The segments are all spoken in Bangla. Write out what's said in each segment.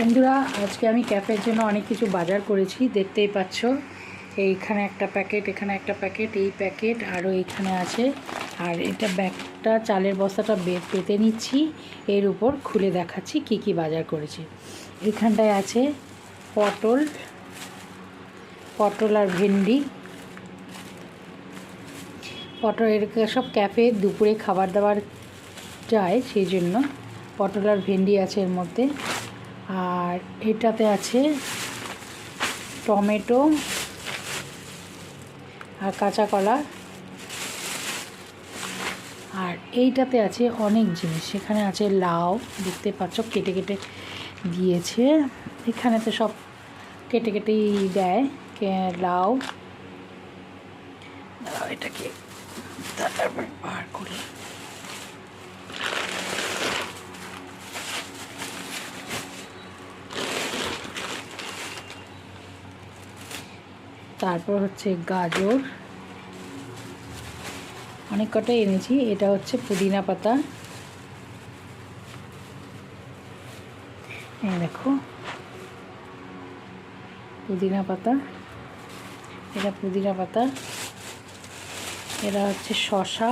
বন্ধুরা, আজকে আমি ক্যাফের জন্য অনেক কিছু বাজার করেছি, দেখতেই পাচ্ছ। এইখানে একটা প্যাকেট, এখানে একটা প্যাকেট, এই প্যাকেট আরও এইখানে আছে। আর এটা ব্যাগটা, চালের বস্তাটা বে- পেতে নিচ্ছি। এর উপর খুলে দেখাচ্ছি কি কি বাজার করেছি। এখানটায় আছে পটল পটল আর ভেন্ডি। পটল, এর সব ক্যাফে দুপুরে খাবার দাবার যায়, সেই জন্য পটল আর ভেন্ডি আছে এর মধ্যে। আর এটাতে আছে টমেটো আর কাঁচা কলা। আর এইটাতে আছে অনেক জিনিস। সেখানে আছে লাউ, দেখতে পাচ্ছ, কেটে কেটে দিয়েছে। এখানে তো সব কেটে কেটেই দেয় কে- লাউ। এটাকে তারপর বার করি। তারপর হচ্ছে গাজর। অনেক কটাই এনেছি। এটা হচ্ছে পুদিনা পাতা। দেখো। পুদিনা পাতা। এটা পুদিনা পাতা। এটা হচ্ছে শশা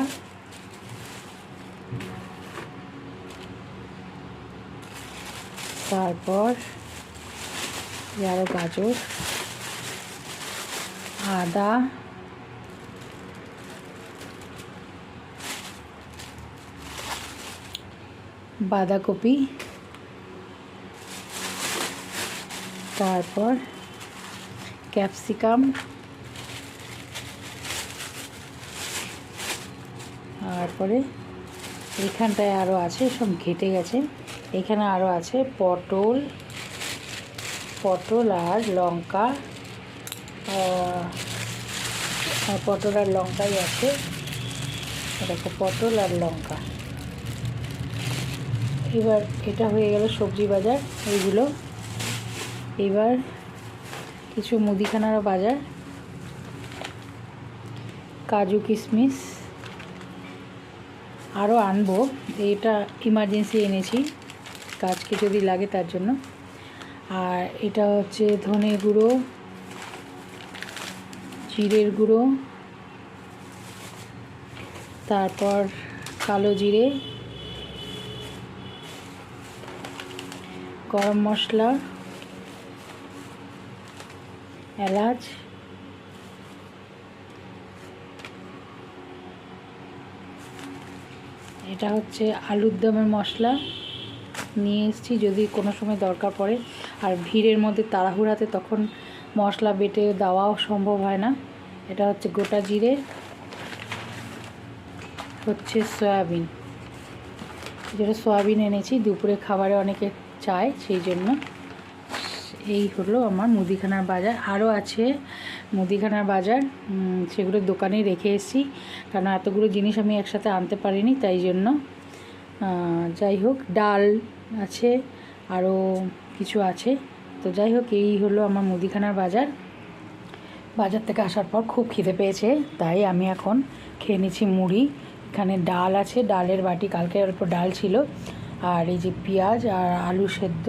তারপর আরও গাজর। আদা। বাঁধাকপি। তারপর ক্যাপসিকাম। তারপরে এখানটায় আরও আছে, সব ঘেটে গেছে। এখানে আরও আছে পটল পটল আর লঙ্কা। পটল আর লঙ্কাই আছে। দেখো পটল আর লঙ্কা। এবার এটা হয়ে গেল সবজি বাজার, এইগুলো। এবার কিছু মুদিখানারও বাজার। কাজু কিশমিশ আরও আনব, এটা ইমার্জেন্সি এনেছি, কাজকে যদি লাগে তার জন্য। আর এটা হচ্ছে ধনে গুঁড়ো জিরের গুঁড়ো, তারপর কালো জিরে, গরম মশলা, এলাচ, এটা হচ্ছে আলুর দমের মশলা। নিয়ে এসেছি যদি কোনো সময় দরকার পড়ে। আর ভিড়ের মধ্যে তাড়াহুড়াতে তখন মশলা বেটে দেওয়াও সম্ভব হয় না। এটা হচ্ছে গোটা জিরে, হচ্ছে সয়াবিন। যেটা সয়াবিন এনেছি, দুপুরে খাবারে অনেকে চায় সেই জন্য। এই হলো আমার মুদিখানার বাজার। আরও আছে মুদিখানার বাজার সেগুলো দোকানে রেখে এসেছি। কারণ এতগুলো জিনিস আমি একসাথে আনতে পারিনি, তাই জন্য যাই হোক, ডাল আছে আরও কিছু আছে। তো যাই হোক, এই হলো আমার মুদিখানার বাজার। বাজার থেকে আসার পর খুব খিদে পেয়েছে, তাই আমি এখন খেয়ে নিচ্ছি মুড়ি। এখানে ডাল আছে, ডালের বাটি, কালকে অল্প ডাল ছিল। আর এই যে পেঁয়াজ আর আলু সেদ্ধ,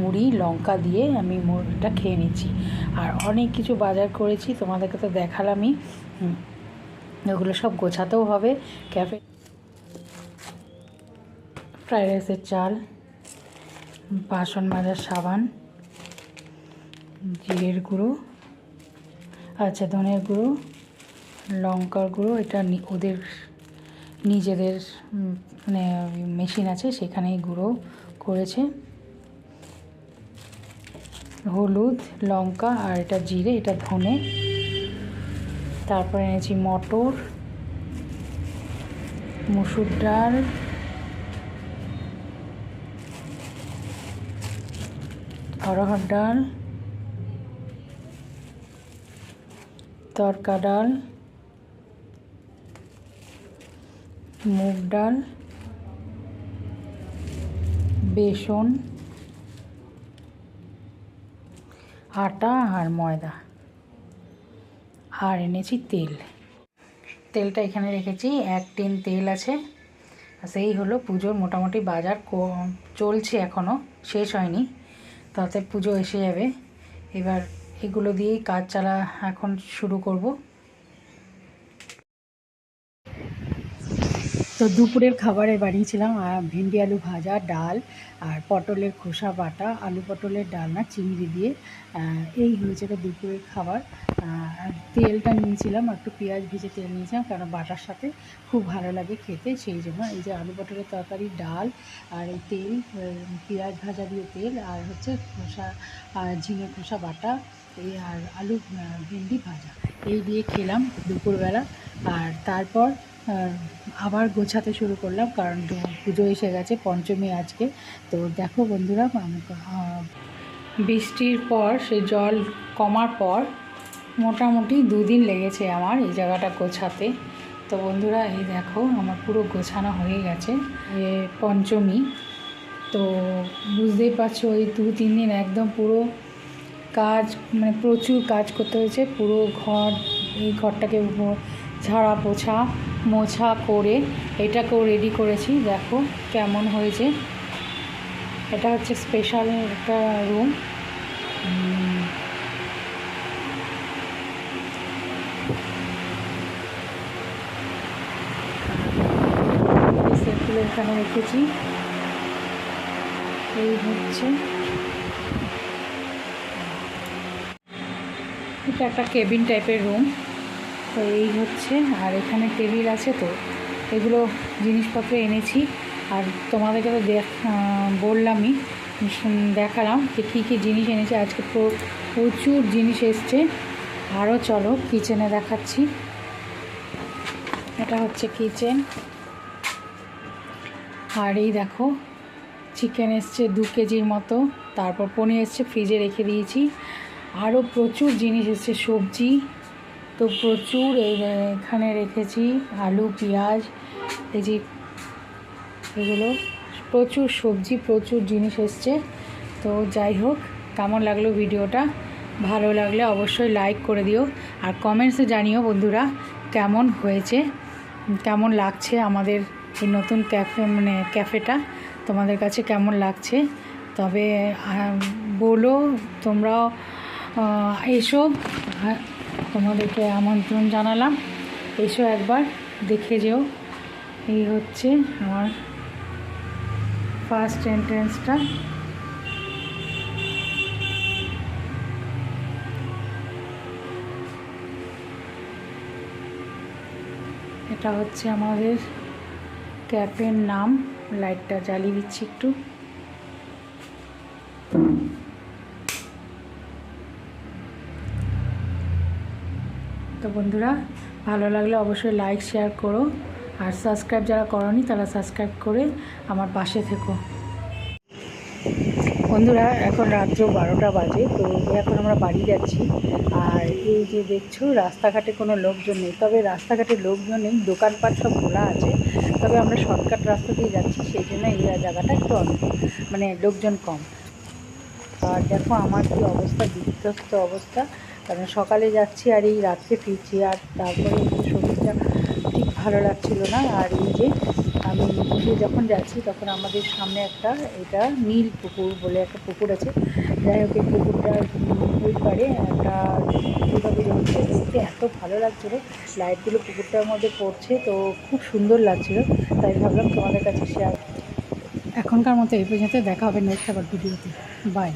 মুড়ি, লঙ্কা দিয়ে আমি মুড়িটা খেয়ে নিচ্ছি। আর অনেক কিছু বাজার করেছি, তোমাদেরকে তো দেখালামই। ওগুলো সব গোছাতেও হবে, ক্যাফে ফ্রাইড রাইসের চাল, বাসন মাজার সাবান। জিরের গুঁড়ো আচ্ছা ধনের গুঁড়ো, লঙ্কার গুঁড়ো, এটা ওদের নিজেদের মানে মেশিন আছে, সেখানেই গুঁড়ো করেছে। হলুদ, লঙ্কা আর এটা জিরে, এটা ধনে। তারপরে এনেছি মটর, মুসুর ডাল। অরহর ডাল। তরকা ডাল, মুগ ডাল, বেসন, আটা আর ময়দা। আর এনেছি তেল। তেলটা এখানে রেখেছি, এক টিন তেল আছে। সেই হলো পুজোর মোটামুটি বাজার চলছে এখনও শেষ হয়নি। তাতে পুজো এসে যাবে। এবার এগুলো দিয়েই কাজ চালা এখন শুরু করব। তো দুপুরের খাবারে বানিয়েছিলাম ভেন্ডি আলু ভাজা, ডাল আর পটলের খোসা বাটা, আলু পটলের ডালনা চিংড়ি দিয়ে। এই হয়েছিল দুপুরের খাবার। আর তেলটা নিয়েছিলাম, একটু পেঁয়াজ ভেজে তেল নিয়েছিলাম কারণ বাটার সাথে খুব ভালো লাগে খেতে, সেই জন্য এই যে আলু পটলের তরকারি, ডাল আর এই তেল পেঁয়াজ ভাজা দিয়ে তেল আর হচ্ছে খোসা ঝিঙে খোসা বাটা এই আর আলু ভেন্ডি ভাজা। এই দিয়ে খেলাম দুপুরবেলা। আর তারপর আবার গোছাতে শুরু করলাম, কারণ পুজো এসে গেছে, পঞ্চমী আজকে। তো দেখো বন্ধুরা বৃষ্টির পর, সে জল কমার পর মোটামুটি দুদিন লেগেছে আমার এই জায়গাটা গোছাতে। তো বন্ধুরা, এই দেখো, আমার পুরো গোছানো হয়ে গেছে, এ পঞ্চমী। তো বুঝতেই পারছ ওই দু তিন দিন একদম পুরো কাজ মানে প্রচুর কাজ করতে হয়েছে। পুরো ঘর, এই ঘরটাকে ঝাড়া, পোছা, মোছা করে এটাকেও রেডি করেছি। দেখো কেমন হয়েছে। এটা হচ্ছে স্পেশাল একটা রুম এখানে রেখেছি। এই হচ্ছে। এটা একটা কেবিন টাইপের রুম। তো এই হচ্ছে, আর এখানে টেবিল আছে তো। এগুলো জিনিসপত্র এনেছি। আর তোমাদেরকে তো দেখ বললামই দেখালাম যে কী কী জিনিস এনেছি। আজকে প্রচুর জিনিস এসছে। আরও চলো কিচেনে দেখাচ্ছি। এটা হচ্ছে কিচেন। আর এই দেখো, চিকেন এসছে দু কেজির মতো। তারপর পনির এসছে, ফ্রিজে রেখে দিয়েছি। আরও প্রচুর জিনিস এসছে, সবজি। তো প্রচুর এখানে রেখেছি, আলু, পেঁয়াজ, এই যে এগুলো। প্রচুর সবজি, প্রচুর জিনিস এসছে। তো যাই হোক, কেমন লাগল ভিডিওটা? ভালো লাগলে অবশ্যই লাইক করে দিও। আর কমেন্টসে জানিও বন্ধুরা, কেমন হয়েছে? কেমন লাগছে আমাদের এই নতুন ক্যাফে মানে ক্যাফেটা তোমাদের কাছে কেমন লাগছে? তবে বলো তোমরাও এসো আহ, তোমাদেরকে আমন্ত্রণ জানালাম। এসো একবার দেখে যেও। এই হচ্ছে আমার ফার্স্ট এন্ট্রেন্সটা এটা হচ্ছে আমাদের ক্যাফের নাম লাইটটা জ্বালিয়ে দিচ্ছি একটু। বন্ধুরা, ভালো লাগলে অবশ্যই লাইক শেয়ার করো। আর সাবস্ক্রাইব যারা করনি, তারা সাবস্ক্রাইব করে আমার পাশে থেকো। বন্ধুরা, এখন রাত্র বারোটা বাজে, তো এখন আমরা বাড়ি যাচ্ছি। আর এই যে দেখছ, রাস্তাঘাটে কোনো লোকজন নেই। তবে রাস্তাঘাটে লোকজন নেই, দোকানপাট সব খোলা আছে। তবে আমরা শর্টকাট রাস্তা দিয়ে যাচ্ছি, সেই জন্য এই জায়গাটা একটু অন্য মানে লোকজন কম। আর দেখো আমার কি অবস্থা, বিধ্বস্ত অবস্থা। কারণ সকালে যাচ্ছি আর এই রাত্রে ফিরছি আর তারপরে শরীরটা ঠিক ভালো লাগছিল না। আর এই যে আমি নিজে যখন যাচ্ছি তখন আমাদের সামনে একটা এটা নীল পুকুর বলে একটা পুকুর আছে। যাই হোক, এই পুকুরটার ওই পারে একটা দুর্গা হচ্ছে দেখতে এত ভালো লাগছিল। লাইটগুলো পুকুরটার মধ্যে পড়ছে তো খুব সুন্দর লাগছিল। তাই ভাবলাম তোমাদের কাছে শেয়ার এখনকার মতো এই পর্যন্ত দেখা হবে নেক্সট আবার ভিডিওতে বাই